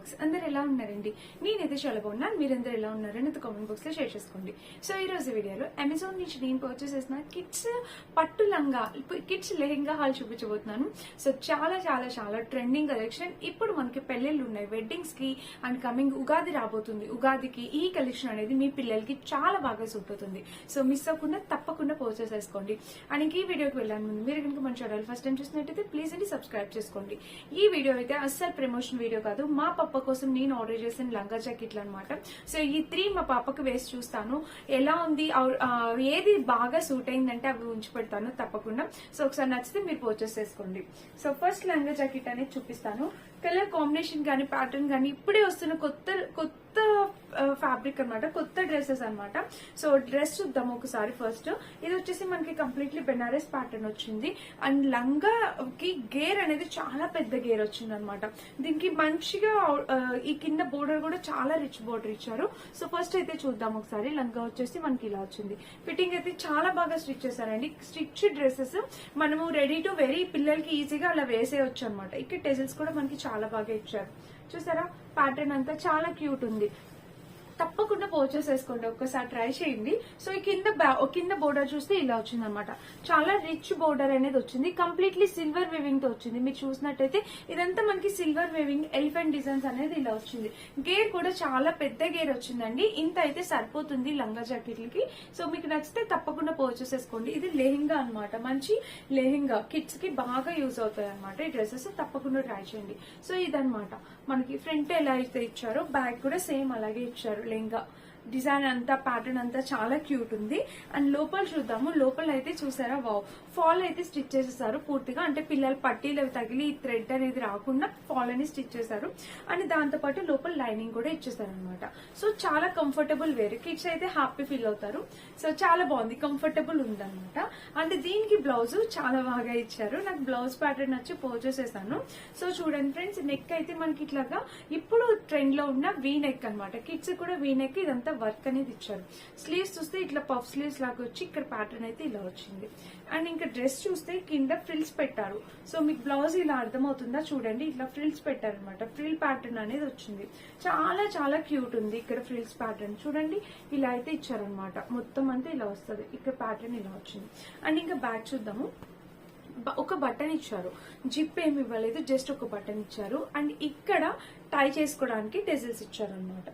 Blogs అందరు ఎలా ఉన్నారండి? నేనైతే చాలా బాగున్నాను. మీరందరూ ఎలా ఉన్నారని కామెంట్ బాక్స్లో షేర్ చేసుకోండి. సో ఈ రోజు వీడియోలో అమెజాన్ నుంచి నేను పర్చేస్ చేసిన కిడ్స్ పట్టు లంగా కిడ్స్ లెహెంగా హాల్ చూపించబోతున్నాను. సో చాలా చాలా చాలా ట్రెండింగ్ కలెక్షన్ ఇప్పుడు మనకి పెళ్ళిళ్ళు ఉన్నాయి. వెడ్డింగ్స్కి అండ్ కమింగ్ ఉగాది రాబోతుంది. ఉగాదికి ఈ కలెక్షన్ అనేది మీ పిల్లలకి చాలా బాగా సూట్ అవుతుంది. సో మిస్ అవ్వకుండా తప్పకుండా పర్చేస్ చేసుకోండి. అండ్ ఈ వీడియోకి వెళ్ళాను ముందు మీరు కనుక మన ఛానల్ ఫస్ట్ టైం చూసినట్టయితే ప్లీజ్ అండి సబ్స్క్రైబ్ చేసుకోండి. ఈ వీడియో అయితే అస్సలు ప్రమోషన్ వీడియో కాదు. మా పాప కోసం నేను ఆర్డర్ చేసిన లంగా జాకెట్లు అనమాట సో ఈ త్రీ మా పాపకు వేసి చూస్తాను. ఎలా ఉంది? ఏది బాగా సూట్ అయిందంటే అవి ఉంచి పెడతాను తప్పకుండా. సో ఒకసారి నచ్చితే మీరు పర్చేస్ చేసుకోండి. సో ఫస్ట్ లంగా జాకెట్ అనేది చూపిస్తాను. కలర్ కాంబినేషన్ కానీ ప్యాటర్న్ కానీ ఇప్పుడే వస్తున్న కొత్త కొత్త ఫ్యాబ్రిక్ అన్నమాట కొత్త డ్రెస్సెస్ అనమాట సో డ్రెస్ చూద్దాం ఒకసారి ఫస్ట్ ఇది వచ్చేసి మనకి కంప్లీట్లీ బెనారస్ ప్యాటర్న్ వచ్చింది. అండ్ లంగాకి గేర్ అనేది చాలా పెద్ద గేర్ వచ్చింది అనమాట దీనికి మంచిగా ఈ కింద బోర్డర్ కూడా చాలా రిచ్ బోర్డర్ ఇచ్చారు. సో ఫస్ట్ అయితే చూద్దాం ఒకసారి. లంగా వచ్చేసి మనకి ఇలా వచ్చింది. ఫిట్టింగ్ అయితే చాలా బాగా స్టిచ్ చేశారండి. స్టిచ్ డ్రెస్సెస్ మనము రెడీ టు వెరీ పిల్లలకి ఈజీగా అలా వేసేయచ్చు అనమాట ఇక్కడ టెజిల్స్ కూడా మనకి చాలా బాగా ఇచ్చారు. చూసారా? ప్యాటర్న్ అంతా చాలా క్యూట్ ఉంది. తప్పకుండా పర్చేస్ చేసుకోండి. ఒక్కసారి ట్రై చేయండి. సో ఈ కింద బ్యా- కింద బోర్డర్ చూస్తే ఇలా వచ్చింది అనమాట చాలా రిచ్ బోర్డర్ అనేది వచ్చింది. కంప్లీట్లీ సిల్వర్ వేవింగ్తో వచ్చింది. మీరు చూసినట్టయితే ఇదంతా మనకి సిల్వర్ వేవింగ్ ఎలిఫెంట్ డిజైన్స్ అనేది ఇలా వచ్చింది. గేర్ కూడా చాలా పెద్ద గేర్ వచ్చిందండి. ఇంత అయితే సరిపోతుంది లంగా జాకెట్లకి. సో మీకు నచ్చితే తప్పకుండా పర్చేస్ చేసుకోండి. ఇది లెహెంగా అనమాట మంచి లెహెంగా. కిడ్స్కి బాగా యూజ్ అవుతాయి అనమాట ఈ డ్రెస్సెస్ తప్పకుండా ట్రై చేయండి. సో ఇదనమాట మనకి ఫ్రంట్ ఎలా అయితే ఇచ్చారో బ్యాక్ కూడా సేమ్ అలాగే ఇచ్చారు. లెహంగా డిజైన్ అంతా ప్యాటర్న్ అంతా చాలా క్యూట్ ఉంది. అండ్ లోపల చూద్దాము. లోపల అయితే చూసారా? వావ్ ఫాల్ అయితే స్టిచ్ చేసేసారు పూర్తిగా. అంటే పిల్లలు పట్టీలు తగిలి థ్రెడ్ అనేది రాకుండా ఫాల్ అని స్టిచ్ చేశారు. అండ్ దాంతో పాటు లోపల లైనింగ్ కూడా ఇచ్చేసారు అనమాట సో చాలా కంఫర్టబుల్ వేర్ కిడ్స్ అయితే హ్యాపీ ఫీల్ అవుతారు. సో చాలా బాగుంది. కంఫర్టబుల్ ఉందన్నమాట. అండ్ దీనికి బ్లౌజ్ చాలా బాగా ఇచ్చారు. నాకు బ్లౌజ్ ప్యాటర్న్ వచ్చి పర్చేస్ చేశాను సో చూడండి ఫ్రెండ్స్ నెక్ అయితే మనకి ఇట్లాగా ఇప్పుడు ట్రెండ్లో ఉన్న వీ నెక్ అనమాట కిడ్స్ కూడా వీ నెక్ ఇదంతా వర్క్ అనేది ఇచ్చారు. స్లీవ్స్ చూస్తే ఇట్లా పఫ్ స్లీవ్స్ లాగా వచ్చి ఇక్కడ ప్యాటర్న్ అయితే ఇలా వచ్చింది. అండ్ ఇంకా డ్రెస్ చూస్తే కింద ఫ్రిల్స్ పెట్టారు. సో మీకు బ్లౌజ్ ఇలా అర్థమవుతుందా? చూడండి ఇట్లా ఫ్రిల్స్ పెట్టారు అనమాట ఫ్రిల్ ప్యాటర్న్ అనేది వచ్చింది. చాలా చాలా క్యూట్ ఉంది ఇక్కడ ఫ్రిల్స్ ప్యాటర్న్ చూడండి ఇలా అయితే ఇచ్చారనమాట మొత్తం అంతా ఇలా వస్తుంది. ఇక్కడ ప్యాటర్న్ ఇలా వచ్చింది. అండ్ ఇంకా బ్యాక్ చూద్దాము. ఒక బటన్ ఇచ్చారు. జిప్ ఏమి ఇవ్వలేదు జస్ట్ ఒక బటన్ ఇచ్చారు. అండ్ ఇక్కడ టై చేసుకోవడానికి డెజిల్స్ ఇచ్చారు అనమాట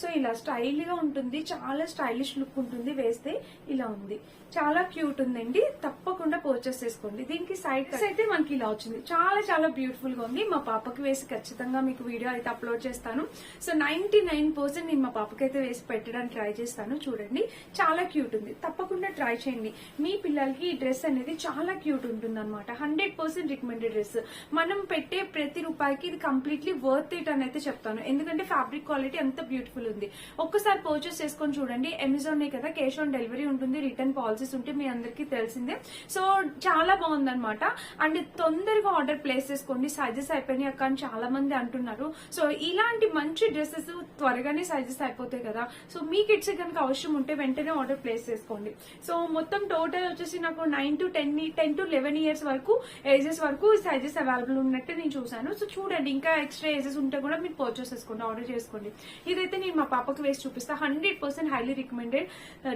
సో ఇలా స్టైల్గా ఉంటుంది చాలా స్టైలిష్ లుక్ ఉంటుంది వేస్తే ఇలా ఉంది. చాలా క్యూట్ ఉందండి తప్పకుండా పర్చేస్ చేసుకోండి. దీనికి సైడ్ అయితే మనకి ఇలా వచ్చింది. చాలా చాలా బ్యూటిఫుల్గా ఉంది. మా పాపకి వేసి ఖచ్చితంగా మీకు వీడియో అయితే అప్లోడ్ చేస్తాను. సో నైన్టీ నైన్ పర్సెంట్ నేను మా పాపకి అయితే వేసి పెట్టడానికి ట్రై చేస్తాను. చూడండి చాలా క్యూట్ ఉంది. తప్పకుండా ట్రై చేయండి. మీ పిల్లలకి ఈ డ్రెస్ అనేది చాలా క్యూట్ ఉంటుంది అనమాట హండ్రెడ్ పర్సెంట్ రికమెండెడ్ డ్రెస్ మనం పెట్టే ప్రతి రూపాయికి ఇది కంప్లీట్లీ వర్త్ ఇట్ అని అయితే చెప్తాను. ఎందుకంటే ఫ్యాబ్రిక్ క్వాలిటీ అంత బ్యూటిఫుల్ ఉంది. ఒక్కసారి పర్చేస్ చేసుకొని చూడండి. అమెజాన్ కదా క్యాష్ ఆన్ డెలివరీ ఉంటుంది రిటర్న్ పాలసీస్ ఉంటే మీ అందరికీ తెలిసిందే. సో చాలా బాగుందనమాట అండ్ తొందరగా ఆర్డర్ ప్లేస్ చేసుకోండి. సైజెస్ అయిపోయినాయి అక్క అని చాలా మంది అంటున్నారు. సో ఇలాంటి మంచి డ్రెస్సెస్ త్వరగానే సైజెస్ అయిపోతాయి కదా. సో మీ కిడ్స్ కనుక అవసరం ఉంటే వెంటనే ఆర్డర్ ప్లేస్ చేసుకోండి. సో మొత్తం టోటల్ వచ్చేసి నాకు nine to ten ten to eleven years వరకు ఏజెస్ వరకు సైజెస్ అవైలబుల్ ఉన్నట్టు నేను చూసాను సో చూడండి ఇంకా ఎక్స్ట్రా ఏజెస్ ఉంటే కూడా మీరు పర్చేస్ చేసుకోండి ఆర్డర్ చేసుకోండి. ఇదైతే నేను మా పాపకి వేసి చూపిస్తా. Hundred percent highly recommended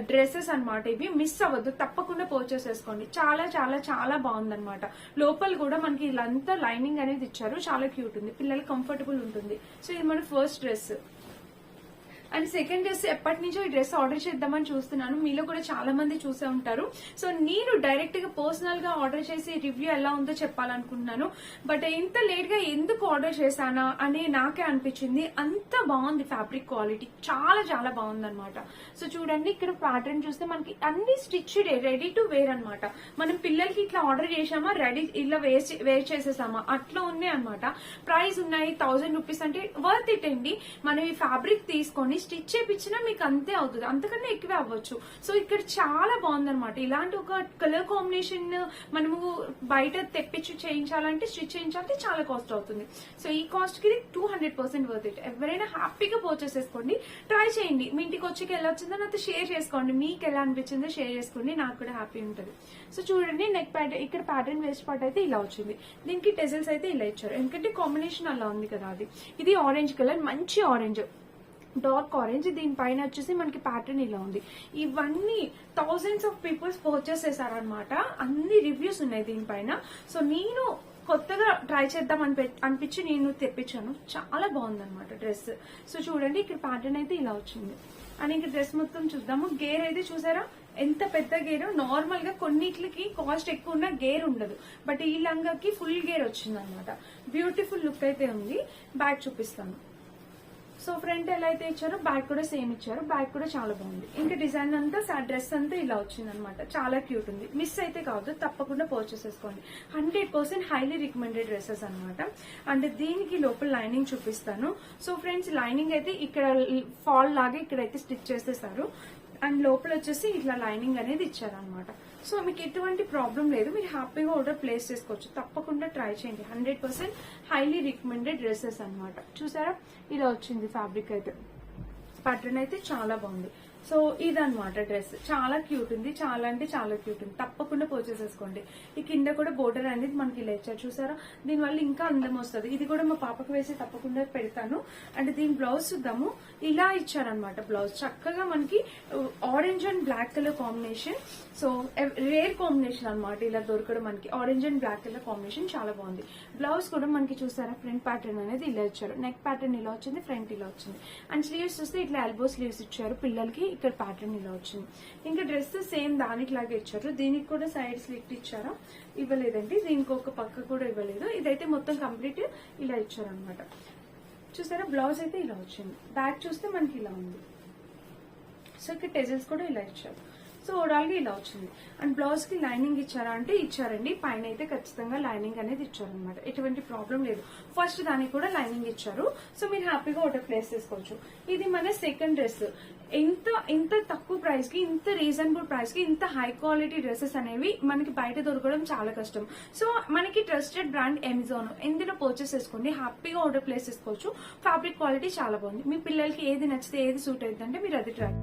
dresses అన్నమాట ఇవి. మిస్ అవ్వద్దు తప్పకుండా పర్చేస్ చేసుకోండి. చాలా చాలా చాలా బాగుందన్నమాట. లోపల కూడా మనకి ఇలాంతా లైనింగ్ అనేది ఇచ్చారు. చాలా క్యూట్ ఉంది. పిల్లలకి కంఫర్టబుల్ ఉంటుంది. సో ఇది మన first dress and second dress ఎప్పటి నుంచో ఈ డ్రెస్ ఆర్డర్ చేద్దామని చూస్తున్నాను. మీలో కూడా చాలా మంది చూసే ఉంటారు. సో నేను డైరెక్ట్గా పర్సనల్గా ఆర్డర్ చేసి రివ్యూ ఎలా ఉందో చెప్పాలనుకుంటున్నాను. బట్ ఇంత లేట్గా ఎందుకు ఆర్డర్ చేశానా అని నాకే అనిపించింది. అంత బాగుంది ఫ్యాబ్రిక్ క్వాలిటీ చాలా చాలా బాగుంది అనమాట సో చూడండి ఇక్కడ ప్యాటర్న్ చూస్తే మనకి అన్ని స్టిచ్డ్ రెడీ టు వేర్ అనమాట మనం పిల్లలకి ఇట్లా ఆర్డర్ చేసామా రెడీ ఇలా వేర్ చేసేసామా? అట్లా ఉన్నాయి అనమాట ప్రైస్ ఉన్నాయి థౌసండ్ రూపీస్ అంటే వర్త్ ఇట్ అండి. మనం ఈ ఫ్యాబ్రిక్ తీసుకొని స్టిచ్ చేయించినా మీకు అంతే అవుతుంది. అంతకన్నా ఎక్కువే అవ్వచ్చు. సో ఇక్కడ చాలా బాగుందన్నమాట. ఇలాంటి ఒక కలర్ కాంబినేషన్ మనము బయట తెప్పించి చేయించాలంటే స్టిచ్ చేయించాలంటే చాలా కాస్ట్ అవుతుంది. సో ఈ కాస్ట్కి two hundred percent worth it ఎవరైనా హ్యాపీగా పర్చేస్ చేసుకోండి ట్రై చేయండి. మీ ఇంటికి వచ్చి ఎలా వచ్చిందో నాతో షేర్ చేసుకోండి. మీకు ఎలా అనిపించిందో షేర్ చేసుకోండి. నాకు కూడా హ్యాపీ ఉంటుంది. సో చూడండి నెక్ ప్యాటర్న్ ఇక్కడ ప్యాటర్న్ వేస్ట్ పార్ట్ అయితే ఇలా వచ్చింది. దీనికి టెజల్స్ అయితే ఇలా ఇచ్చారు. ఎందుకంటే కాంబినేషన్ అలా ఉంది కదా అది. ఇది ఆరెంజ్ కలర్ మంచి ఆరెంజ్ డార్క్ ఆరెంజ్ దీనిపైన వచ్చేసి మనకి ప్యాటర్న్ ఇలా ఉంది. ఇవన్నీ థౌజండ్స్ ఆఫ్ పీపుల్స్ పర్చేస్ చేశారనమాట అన్ని రివ్యూస్ ఉన్నాయి దీనిపైన సో నేను కొత్తగా ట్రై చేద్దాం అని అనిపించి నేను తెప్పించాను. చాలా బాగుందన్నమాట డ్రెస్ సో చూడండి ఇక్కడ ప్యాటర్న్ అయితే ఇలా వచ్చింది. అండ్ ఇంకా డ్రెస్ మొత్తం చూద్దాము. గేర్ అయితే చూసారా? ఎంత పెద్ద గేర్ నార్మల్గా కొన్నిట్లకి కాస్ట్ ఎక్కువ ఉన్న గేర్ ఉండదు. బట్ ఈ లంగాకి ఫుల్ గేర్ వచ్చింది అనమాట బ్యూటిఫుల్ లుక్ అయితే ఉంది. బ్యాగ్ చూపిస్తాను. సో ఫ్రంట్ ఎలా అయితే ఇచ్చారో బ్యాక్ కూడా సేమ్ ఇచ్చారు. బ్యాక్ కూడా చాలా బాగుంది. ఇంకా డిజైన్ అంతా డ్రెస్ అంతా ఇలా వచ్చింది అనమాట చాలా క్యూట్ ఉంది. మిస్ అయితే కావద్దు తప్పకుండా పర్చేస్ చేసుకోండి. Hundred percent highly recommended dresses అనమాట. అండ్ దీనికి లోపల లైనింగ్ చూపిస్తాను. సో ఫ్రెండ్స్ లైనింగ్ అయితే ఇక్కడ ఫాల్ లాగా ఇక్కడైతే స్టిచ్ చేసేసారు. అండ్ లోపల వచ్చేసి ఇట్లా లైనింగ్ అనేది ఇచ్చారనమాట. సో మీకు ఎటువంటి ప్రాబ్లం లేదు. మీరు హ్యాపీగా ఆర్డర్ ప్లేస్ చేసుకోవచ్చు. తప్పకుండా ట్రై చేయండి. Hundred percent highly recommended dresses అనమాట చూసారా? ఇలా వచ్చింది ఫ్యాబ్రిక్ అయితే. ప్యాటర్న్ అయితే చాలా బాగుంది. సో ఇదనమాట డ్రెస్. చాలా క్యూట్ ఉంది. చాలా అంటే చాలా క్యూట్ ఉంది. తప్పకుండా పర్చేస్ చేసుకోండి. ఈ కింద కూడా బోర్డర్ అనేది మనకి ఇలా ఇచ్చారు. చూసారా? దీనివల్ల ఇంకా అందం వస్తుంది. ఇది కూడా మా పాపకు వేసి తప్పకుండా పెడతాను. అండ్ దీని బ్లౌజ్ చూద్దాము. ఇలా ఇచ్చారనమాట బ్లౌజ్ చక్కగా మనకి orange and black colour combination so rare combination అనమాట ఇలా దొరకడం మనకి. Orange and black colour combination చాలా బాగుంది. బ్లౌజ్ కూడా మనకి చూసారా? ఫ్రంట్ ప్యాటర్న్ అనేది ఇలా ఇచ్చారు. నెక్ ప్యాటర్న్ ఇలా వచ్చింది ఫ్రంట్ ఇలా వచ్చింది. అండ్ స్లీవ్స్ చూస్తే ఇట్లా ఎల్బో స్లీవ్స్ ఇచ్చారు పిల్లలకి. ఇక్కడ ప్యాటర్న్ ఇలా వచ్చింది. ఇంకా డ్రెస్ సేమ్ దానికి లాగే ఇచ్చారు. దీనికి కూడా సైడ్ స్లిట్ ఇచ్చారా? ఇవ్వలేదండి. దీనికి ఒక పక్క కూడా ఇవ్వలేదు. ఇదైతే మొత్తం కంప్లీట్ ఇలా ఇచ్చారనమాట చూసారా? బ్లౌజ్ అయితే ఇలా వచ్చింది. బ్యాక్ చూస్తే మనకి ఇలా ఉంది. సో ఇక్కడ టెజల్స్ కూడా ఇలా ఇచ్చారు. సో ఓవరాల్ ఇలా వచ్చింది. అండ్ బ్లౌజ్కి లైనింగ్ ఇచ్చారా అంటే ఇచ్చారండి. పైన అయితే ఖచ్చితంగా లైనింగ్ అనేది ఇచ్చారనమాట ఎటువంటి ప్రాబ్లం లేదు. ఫస్ట్ దానికి కూడా లైనింగ్ ఇచ్చారు. సో మీరు హ్యాపీగా ఒకటి ప్లేస్ చేసుకోవచ్చు ఇది మన సెకండ్ డ్రెస్. ఎంత ఇంత తక్కువ ప్రైస్కి ఇంత రీజనబుల్ ప్రైస్కి ఇంత హై క్వాలిటీ డ్రెస్సెస్ అనేవి మనకి బయట దొరకడం చాలా కష్టం. సో మనకి ట్రస్టెడ్ బ్రాండ్ అమెజాన్ ఇందులో పర్చేస్ చేసుకోండి హ్యాపీగా ఆర్డర్ ప్లేస్ చేసుకోవచ్చు ఫ్యాబ్రిక్ క్వాలిటీ చాలా బాగుంది. మీ పిల్లలకి ఏది నచ్చితే ఏది సూట్ అవుతుందంటే మీరు అది ట్రై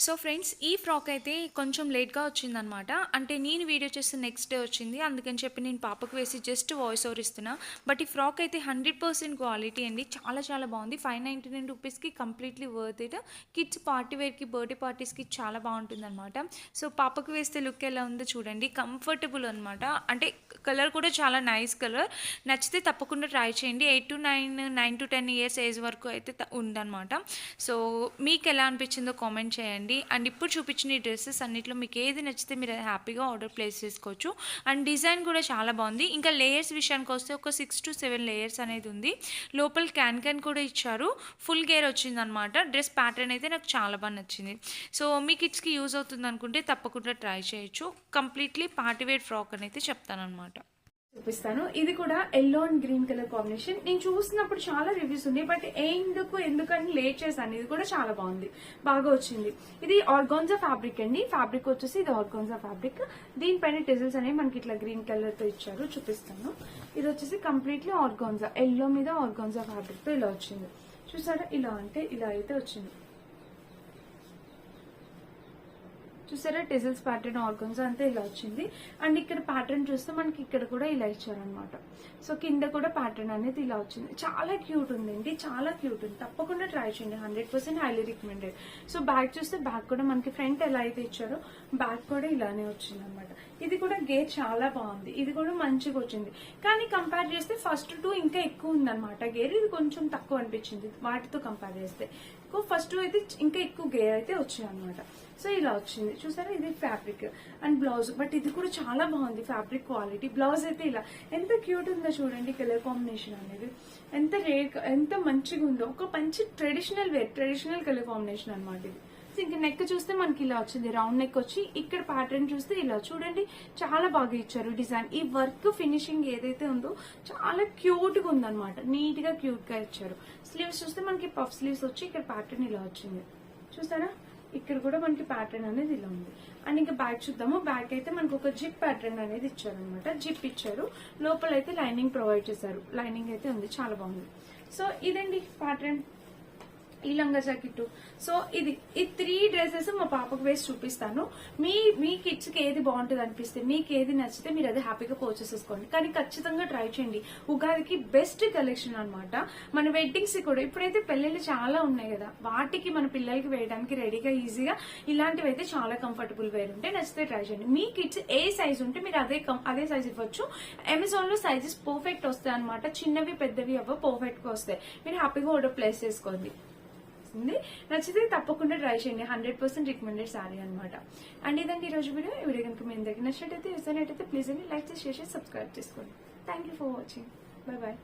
సో ఫ్రెండ్స్ ఈ ఫ్రాక్ అయితే కొంచెం లేట్గా వచ్చిందనమాట. అంటే నేను వీడియో చేస్తే నెక్స్ట్ డే వచ్చింది. అందుకని చెప్పి నేను పాపకు వేసి జస్ట్ వాయిస్ ఓవర్ ఇస్తున్నా. బట్ ఈ ఫ్రాక్ అయితే హండ్రెడ్ పర్సెంట్ క్వాలిటీ అండి. చాలా చాలా బాగుంది. ఫైవ్ నైంటీ నైన్ రూపీస్కి completely worth it kids party వేర్కి బర్త్డే పార్టీస్కి చాలా బాగుంటుంది అనమాట సో పాపకు వేస్తే లుక్ ఎలా ఉందో చూడండి. కంఫర్టబుల్ అనమాట. అంటే కలర్ కూడా చాలా నైస్ కలర్ నచ్చితే తప్పకుండా ట్రై చేయండి. Eight to nine nine to ten years age వరకు అయితే త- ఉందన్నమాట సో మీకు ఎలా అనిపించిందో కామెంట్ చేయండి. అండ్. ఇప్పుడు చూపించిన ఈ డ్రెస్సెస్ అన్నిట్లో మీకు ఏది నచ్చితే మీరు హ్యాపీగా ఆర్డర్ ప్లేస్ చేసుకోవచ్చు. అండ్ డిజైన్ కూడా చాలా బాగుంది. ఇంకా లేయర్స్ విషయానికి వస్తే ఒక సిక్స్ టు సెవెన్ లేయర్స్ అనేది ఉంది. లోపల క్యాన్ క్యాన్ కూడా ఇచ్చారు. ఫుల్ గేర్ వచ్చిందనమాట. డ్రెస్ ప్యాటర్న్ అయితే నాకు చాలా బాగా నచ్చింది. సో మీ కిడ్స్కి యూజ్ అవుతుంది అనుకుంటే తప్పకుండా ట్రై చేయొచ్చు. కంప్లీట్లీ పార్టీవేర్ ఫ్రాక్ అని అయితే చెప్తానమాట చూపిస్తాను. ఇది కూడా yellow and green colour combination నేను చూసినప్పుడు చాలా రివ్యూస్ ఉంది బట్ ఎందుకు ఎందుకని లేట్ చేశాను. ఇది కూడా చాలా బాగుంది. బాగా వచ్చింది. ఇది ఆర్గాన్జా ఫ్యాబ్రిక్ అండి. ఫ్యాబ్రిక్ వచ్చేసి ఇది ఆర్గాన్జా ఫ్యాబ్రిక్ దీనిపైన టెజిల్స్ అనేవి మనకి ఇట్లా గ్రీన్ కలర్తో ఇచ్చారు. చూపిస్తాను. ఇది వచ్చేసి కంప్లీట్లీ ఆర్గాన్జా ఎల్లో మీద ఆర్గాన్జా ఫ్యాబ్రిక్తో ఇలా వచ్చింది. చూసారా? ఇలా అంటే ఇలా అయితే వచ్చింది. చూసారా? టెజల్స్ ప్యాటర్న్ ఆర్గన్స్ అంతా ఇలా వచ్చింది. అండ్ ఇక్కడ ప్యాటర్న్ చూస్తే మనకి ఇక్కడ కూడా ఇలా ఇచ్చారనమాట సో కింద కూడా ప్యాటర్న్ అనేది ఇలా వచ్చింది. చాలా క్యూట్ ఉందండి. చాలా క్యూట్ ఉంది. తప్పకుండా ట్రై చేయండి. Hundred percent highly recommended so bag చూస్తే బ్యాగ్ కూడా మనకి ఫ్రంట్ ఎలా అయితే ఇచ్చారో బ్యాగ్ కూడా ఇలానే వచ్చింది అనమాట ఇది కూడా గేర్ చాలా బాగుంది. ఇది కూడా మంచిగా వచ్చింది. కానీ కంపేర్ చేస్తే ఫస్ట్ టూ ఇంకా ఎక్కువ ఉందన్నమాట. గేర్ ఇది కొంచెం తక్కువ అనిపించింది. వాటితో కంపేర్ చేస్తే. ఫస్ట్ అయితే ఇంకా ఎక్కువ గేర్ అయితే వచ్చింది అనమాట సో ఇలా వచ్చింది. చూసారా? ఇది ఫ్యాబ్రిక్ అండ్ బ్లౌజ్ బట్ ఇది కూడా చాలా బాగుంది ఫ్యాబ్రిక్ క్వాలిటీ బ్లౌజ్ అయితే ఇలా ఎంత క్యూట్ ఉందో చూడండి కలర్ కాంబినేషన్ అనేది. ఎంత రేట్ ఎంత మంచిగా ఉందో ఒక మంచి traditional wear traditional colour combination అనమాట ఇది. ఇంకా నెక్ చూస్తే మనకి ఇలా వచ్చింది. రౌండ్ నెక్ వచ్చి ఇక్కడ ప్యాటర్న్ చూస్తే ఇలా చూడండి. చాలా బాగా ఇచ్చారు డిజైన్ ఈ వర్క్ ఫినిషింగ్ ఏదైతే ఉందో చాలా క్యూట్గా ఉందన్నమాట. నీట్గా క్యూట్గా ఇచ్చారు. స్లీవ్స్ చూస్తే మనకి పఫ్ స్లీవ్స్ వచ్చి ఇక్కడ ప్యాటర్న్ ఇలా వచ్చింది. చూసారా? ఇక్కడ కూడా మనకి ప్యాటర్న్ అనేది ఇలా ఉంది. అండ్ ఇంకా బ్యాగ్ చూద్దాము. బ్యాగ్ అయితే మనకు ఒక జిప్ ప్యాటర్న్ అనేది ఇచ్చారు అనమాట జిప్ ఇచ్చారు. లోపల అయితే లైనింగ్ ప్రొవైడ్ చేశారు. లైనింగ్ అయితే ఉంది. చాలా బాగుంది. సో ఇదండి ప్యాటర్న్ ఈ లంగా జాకెట్ సో ఇది ఈ త్రీ డ్రెస్సెస్ మా పాపకు వేసి చూపిస్తాను. మీ మీ కిడ్స్కి ఏది బాగుంటుంది అనిపిస్తే మీకు ఏది నచ్చితే మీరు అది హ్యాపీగా పర్చేస్ చేసుకోండి. కానీ ఖచ్చితంగా ట్రై చేయండి. ఉగాదికి బెస్ట్ కలెక్షన్ అనమాట మన వెడ్డింగ్స్ కూడా ఇప్పుడైతే పెళ్ళిళ్ళు చాలా ఉన్నాయి కదా. వాటికి మన పిల్లలకి వేయడానికి రెడీగా ఈజీగా ఇలాంటివి అయితే చాలా కంఫర్టబుల్ వేర్ ఉంటే నచ్చితే ట్రై చేయండి. మీ కిడ్స్ ఏ సైజ్ ఉంటే మీరు అదే అదే సైజ్ ఇవ్వచ్చు. అమెజాన్లో సైజెస్ పర్ఫెక్ట్ వస్తాయి అనమాట చిన్నవి పెద్దవి అవ్వ పర్ఫెక్ట్గా వస్తాయి. మీరు హ్యాపీగా ఆర్డర్ ప్లేస్ చేసుకోండి. వస్తుంది. నచ్చితే తప్పకుండా ట్రై చేయండి. హండ్రెడ్ పర్సెంట్ రికమెండెడ్ సారీ అనమాట అండ్ ఇదండి ఈ రోజు వీడియో. ఈ వీడియో కనుక మీ దగ్గర నచ్చినట్టయితే ఇస్తున్నట్టయితే ప్లీజ్ అండి లైక్ చేసి షేర్ చేసి సబ్స్క్రైబ్ చేసుకోండి. Thank you for watching bye bye